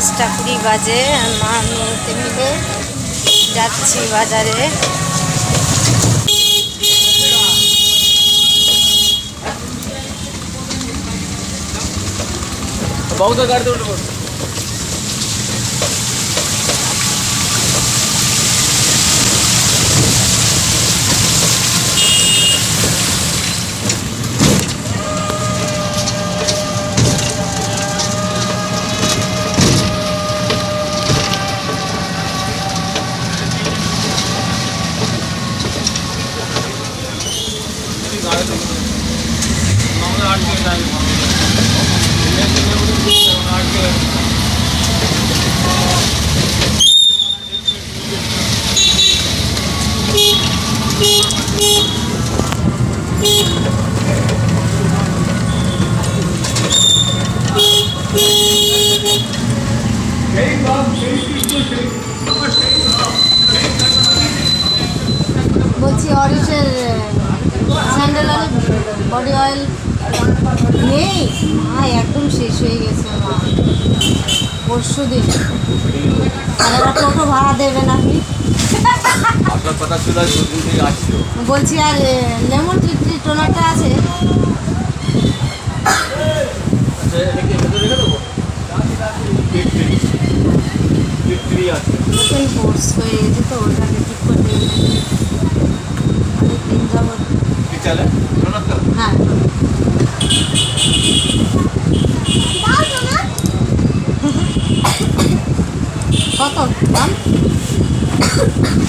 পাঁচটা কুড়ি বাজে আর মা মেয়েতে মিলে যাচ্ছি বাজারে। বৌদ্ধ উঠবো নিয়েছি অরিসের স্যান্ডেল বডি অয়েল। নেই? হ্যাঁ একদম শেষ হয়ে গেছে মা। পরশু দিন। টোটো ভাড়া দেবেন আপনি বলছি আর লেমন চিট্রি টোনারটা আছে? হয়ে গেছে তো ওটাকে ঠিক করে চালে। শোনার তো? হ্যাঁ। কত? দাম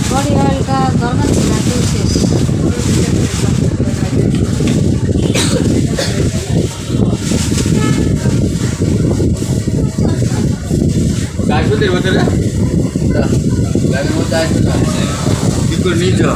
বডি অয়েলটা দরকার ছিল একদম শেষ তো এর ভেতরে? ব্যাগের মধ্যে আসবে কি করে নিয়ে যাও?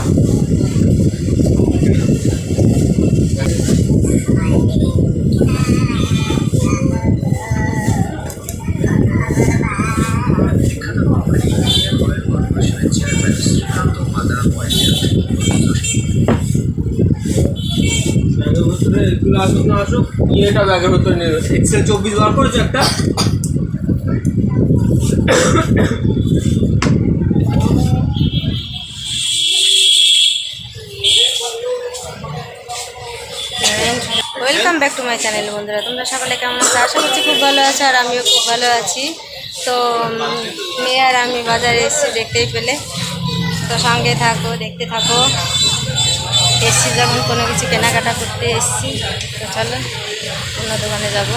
চব্বিশ বার করেছে welcome back to my channel বন্ধুরা। তোমরা সকলে কেমন আছো? আশা করছি খুব ভালো আছো, আর আমিও খুব ভালো আছি। তো মেয়ে আর আমি বাজারে এসেছি, দেখতেই পেলে। তো সঙ্গে থাকো, দেখতে থাকো। এসছি যেমন কোনো কিছু কেনাকাটা করতে এসছি তো চলো অন্য দোকানে যাব।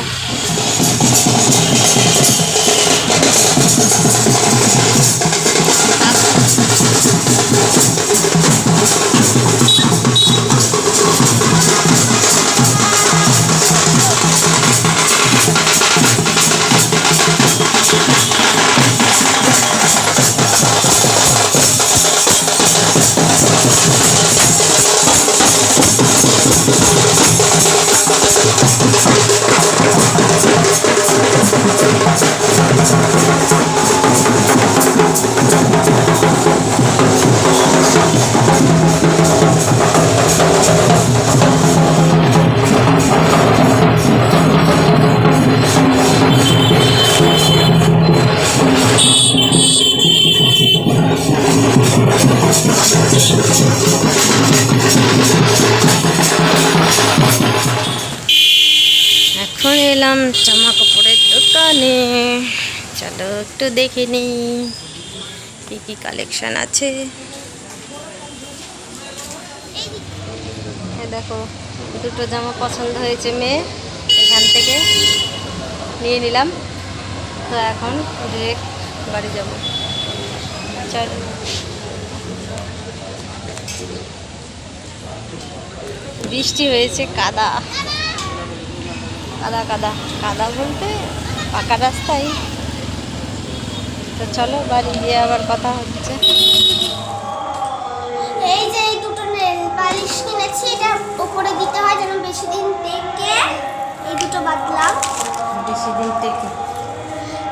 এখন এলাম জামা কাপড়ের দোকানে। চলো একটু দেখে নিই কী কী কালেকশন আছে। দেখো, দুটো জামা পছন্দ হয়েছে মেয়ে, এখান থেকে নিয়ে নিলাম। তো এখন ডিরেক্ট বাড়ি যাব। চল। বৃষ্টি হয়েছে কাদা। কাদা কাদা। কাদা বলতে পাকা রাস্তায় তো চলো বাড়ি গিয়ে আবার কথা হচ্ছে। এই যে এই দুটো পালিশ কিনেছি এটা উপরে দিতে হয় যেন বেশি দিন থেকে এই দুটো বাদলাম। বেশি দিন থেকে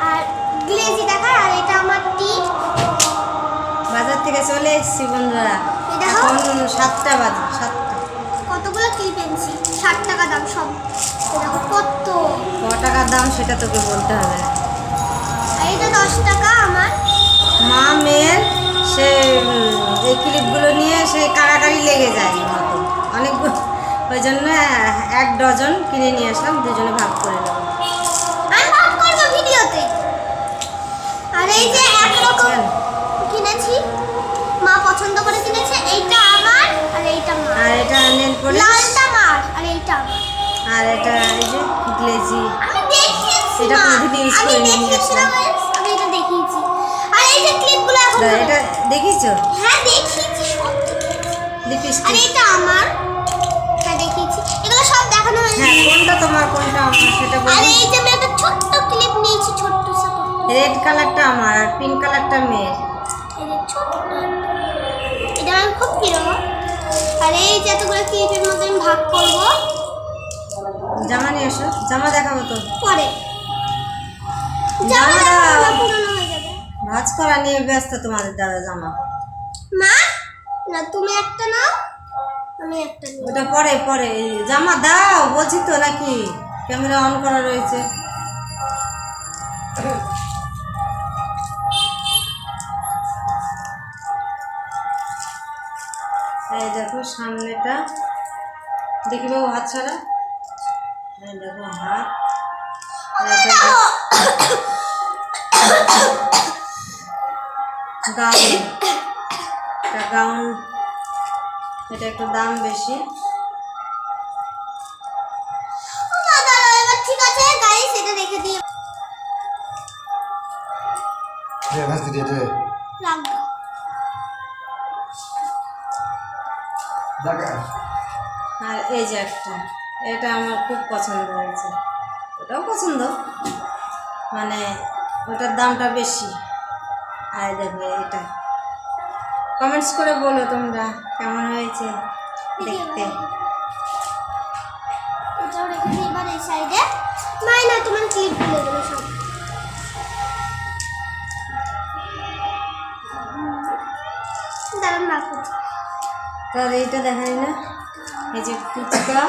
আর গ্লেজি দেখা আর এটা আমার টি বাজার থেকে চলে এসেছি বন্ধুরা। এখন সাতটা বাজে সাতটা কতগুলো ক্লিপ পেন্সিল ষাট টাকা দাম সব। কত? ক টাকার দাম সেটা তোকে বলতে হবে। এইটা দশ টাকা আমার। মা মেয়ের সে এই ক্লিপগুলো নিয়ে সে কাড়াকাড়ি লেগে যায় মতো। অনেক ওই জন্য এক ডজন কিনে নিয়ে আসলাম দুজনে ভাগ করে এটা কোনোদিন আমি করিনি, আমি এটা দেখিয়েছি। আর এই যে ক্লিপগুলো এখন এটা দেখিছো হ্যাঁ দেখিয়েছি সব দেখিয়েছি। আর এটা আমার। হ্যাঁ দেখিয়েছি। এগুলো সব দেখানো হয়নি। হ্যাঁ কোনটা তোমার কোনটা আমার সেটা আর এই যে আমি একটা ছোট্ট ক্লিপ নিয়েছি ছোট্ট সা রেড কালারটা আমার আর পিঙ্ক কালারটা মেয়ের। এটা আমার খুব প্রিয়। আর এই যে এতগুলো ক্লিপের আমি ভাগ করব। জামা নিয়ে এসো। জামা দেখাবো তো। পরে। ভাজ করা নিয়ে ব্যস্ত তোমাদের দাদা জামা। মা? না তুমি একটা নাও। আমি একটা নিই ওটা পরে পরে। জামা দাও বলছি তো নাকি। ক্যামেরা অন করা রয়েছে। এই দেখো সামনেটা। দেখি বাবু হাত ছাড়া। দেখো হাত। গাউন এটা গাউন এটা একটু দাম বেশি। আর এই যে একটা এটা আমার খুব পছন্দ হয়েছে। ওটাও পছন্দ। মানে ওটার দামটা বেশি। আর দেখো এটা। কমেন্টস করে বলো তোমরা কেমন হয়েছে? দেখতে। এবার এই সাইডে মাইনা তোমার ক্লিপ খুলে দেবে সব। দাঁড়ান রাখো। তাহলে এইটা দেখাই না। এই যে ফুচকা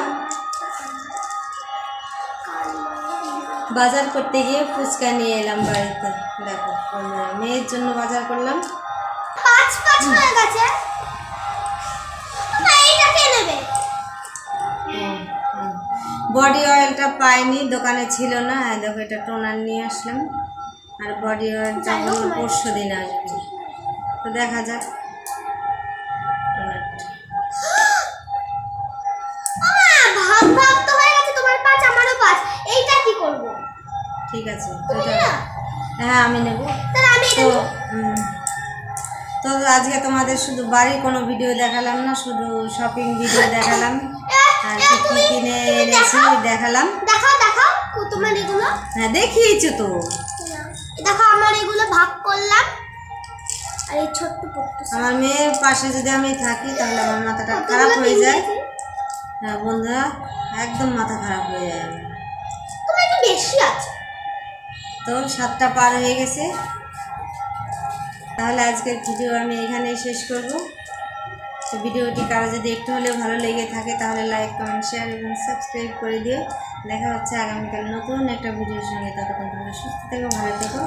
বাজার করতে গিয়ে ফুচকা নিয়ে এলাম বাড়িতে। দেখো মেয়ের জন্য বাজার করলাম। পাঁচ হয়ে গেছে। বডি অয়েলটা পাইনি দোকানে ছিল না। দেখো এটা টোনার নিয়ে আসলাম। আর বডি অয়েলটা পরশু দিন আসবে। তো দেখা যাক টোনারটা। মা, ভাগ ভাগ তো হয়ে গেছে তোমার পাঁচ আমারও পাঁচ এইটা কি করব ঠিক আছে হ্যাঁ আমি নেব। তো। তো আজকে তোমাদের শুধু বাড়ির কোনো ভিডিও দেখালাম না শুধু শপিং ভিডিও দেখালাম। আর কি কিনে এনেছি দেখালাম। দেখাও দেখাও তোমার এগুলো। হ্যাঁ দেখিয়েছো তো। দেখো আমার এগুলো ভাগ করলাম। আর এই ছোট্ট আমার মেয়ের পাশে যদি আমি থাকি তাহলে আমার মাথাটা খারাপ হয়ে যায়। হ্যাঁ বন্ধুরা একদম মাথা খারাপ হয়ে যায়। তোমার একটু বেশি আছে। তো সাতটা পার হয়ে গেছে। তাহলে আজকের ভিডিও আমি এখানেই শেষ করব। তো ভিডিওটি কারও যদি একটু হলেও ভালো লেগে থাকে তাহলে লাইক কমেন্ট শেয়ার এবং সাবস্ক্রাইব করে দিও। দেখা হচ্ছে আগামীকাল নতুন একটা ভিডিওর সঙ্গে। ততক্ষণ তোমরা সুস্থ থেকো ভালো থেকো।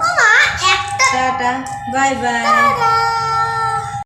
Tata bye bye